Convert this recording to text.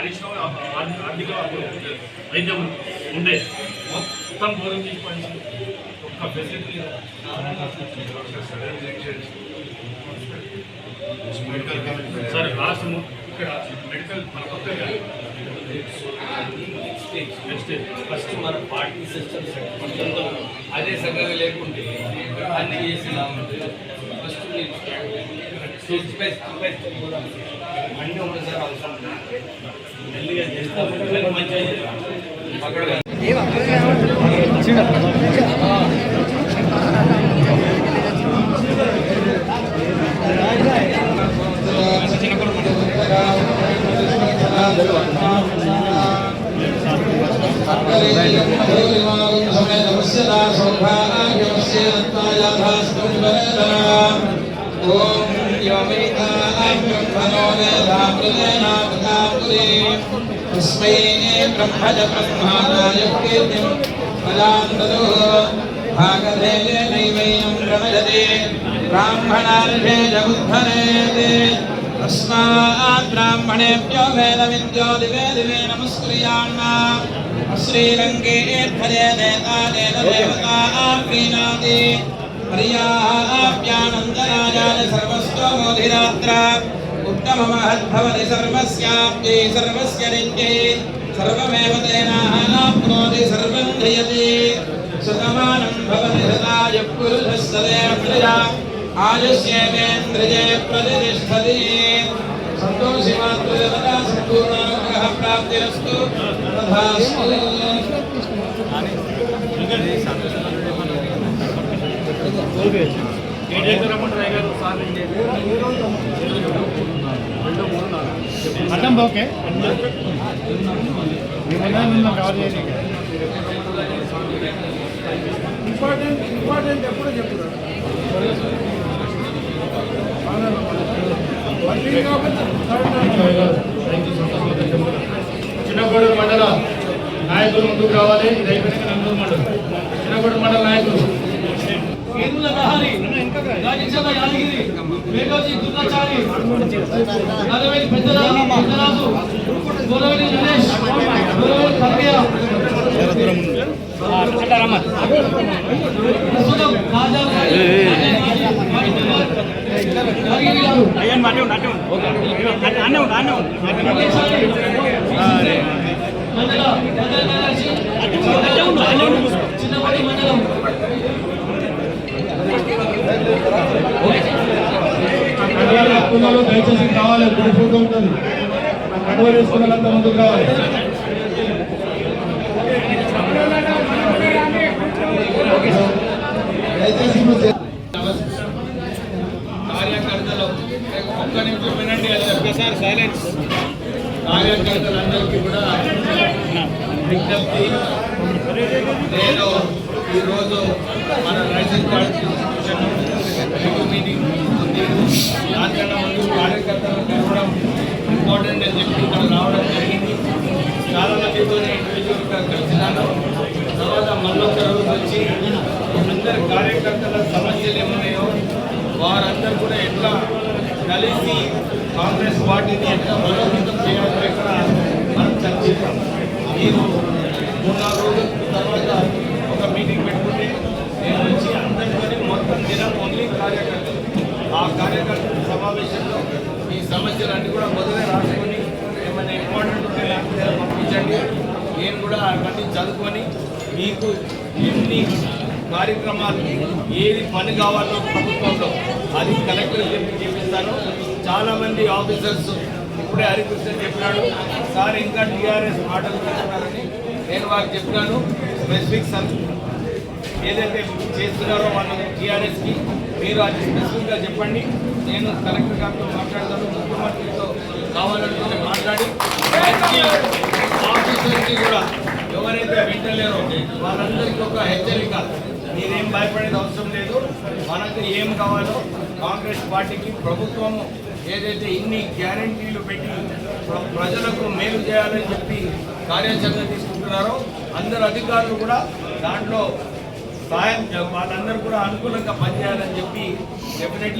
హరీష్ రావు ఆ- ఆర్థిక ఆర్థిక అప్పుడు వైద్యం ఉండే మొత్తం దూరం చేసి పని ఒక్క ఫెసిలిటీ సరే లాస్ట్ ఇక్కడ మెడికల్ మన కొత్తగా నెక్స్ట్ ఫస్ట్ మన పార్టీ సిస్టమ్ సెట్ మొత్తంతో అదే సంగతి లేకుంటే అన్ని చేసేలా ఉంటుంది ఫస్ట్ మీరు స్టెప్ by step by అవసరం మెల్లిగా మంచిగా तस्मै ब्रह्मज ब्रह्मादाय कीर्तिं पदां ददुः भागधेये नैवेयं प्रणयते ब्राह्मणार्षे जगुद्धरेत् तस्मात् ब्राह्मणेभ्यो वेदविद्यो दिवे दिवे नमस्कुर्यान्न श्रीरङ्गे धरे नेता नेन देवता प्रीणाति पर्याप्यानन्दराजाय सर्वस्तोमोधिरात्र उत्तममहद्भवति सर्वस्याप्यै सर्वस्य नित्यै सर्वमेव तेनाप्नोति सर्वं ध्रियते सुतमानं भवति सदाय पुरुषः सदेन्द्रिया आयुष्येवेन्द्रिये प्रतिष्ठति सन्तोषि मातृदेवता सम्पूर्णानुग्रह प्राप्तिरस्तु तथास्तु అడ్డం ఓకే. మేము కవర్ చేసి ఇంపార్టెంట్ ఇంపార్టెంట్ ఎప్పుడో చెప్తున్నారు? చిన్నగూడూరు మండల నాయకులు ముందుకు రావాలి. ఇది అయిపోయినాక నందూరు మండలం చిన్నగూడూరు మండల నాయకులు. కేంద్రుల ప్రహరి రాజచంద్ర యాదగిరి మేఘోజీ దుర్గాచారి నరవేలి పెద్దరాజు పెద్దరాజు గోరవేలి నరేష్ గోరవేలి కర్గయ్య ప్రస్తుతం రాజా యాదగిరి గారు. మండల మండల కార్యదర్శి చిన్నపల్లి మండలం కండువా వేసుకున్న దయచేసి కావాలి గుడి ఫోటో ఉంటుంది కండువా వేసుకున్న వాళ్ళంతా ముందుకు రావాలి కార్యకర్తలు ఒక్క నిమిషం వినండి అది ఒక్కసారి సైలెన్స్ కార్యకర్తలందరికీ కూడా విజ్ఞప్తి. నేను ఈరోజు మన రైసింగ్ కార్డ్ తెలుగు మీటింగ్ ఉంది దానికన్నా ముందు కార్యకర్తలను కలవడం ఇంపార్టెంట్ అని చెప్పి ఇక్కడ రావడం జరిగింది చాలా మందితో ఇండివిజువల్గా కలిసినాను తర్వాత మళ్ళొక్క రోజు వచ్చి అందరి కార్యకర్తల సమస్యలు ఏమున్నాయో వారందరూ కూడా ఎట్లా కలిసి కాంగ్రెస్ పార్టీని ఎట్లా బలోపేతం చేయాలో ఇక్కడ మనం చర్చిస్తాం. చదువుకొని మీకు ఎన్ని కార్యక్రమాలు ఏది పని కావాలో ప్రభుత్వంలో అది కలెక్టర్ చెప్పి చేపిస్తాను. చాలామంది ఆఫీసర్స్ ఇప్పుడే హరికృష్ణ చెప్పినాడు. సార్ ఇంకా టీఆర్ఎస్ మాటలు చెప్తున్నారని నేను వారికి చెప్పినాను. స్పెసిఫిక్ ఏదైతే చేస్తున్నారో వాళ్ళు టీఆర్ఎస్కి మీరు అది స్పెసిఫిక్గా చెప్పండి. నేను కలెక్టర్ గారితో మాట్లాడతాను. ముఖ్యమంత్రితో కావాలంటే మాట్లాడి ఆఫీసర్కి కూడా ఎవరైతే వింటలేరో వాళ్ళందరికీ ఒక హెచ్చరిక. మీరేం భయపడేది అవసరం లేదు మనకు ఏం కావాలో కాంగ్రెస్ పార్టీకి ప్రభుత్వము ఏదైతే ఇన్ని గ్యారంటీలు పెట్టి ప్ర- ప్రజలకు మేలు చేయాలని చెప్పి కార్యాచరణ తీసుకుంటున్నారో అందరు అధికారులు కూడా దాంట్లో సాయం వాళ్ళందరూ కూడా అనుకూలంగా పనిచేయాలని చెప్పి డెఫినెట్లీ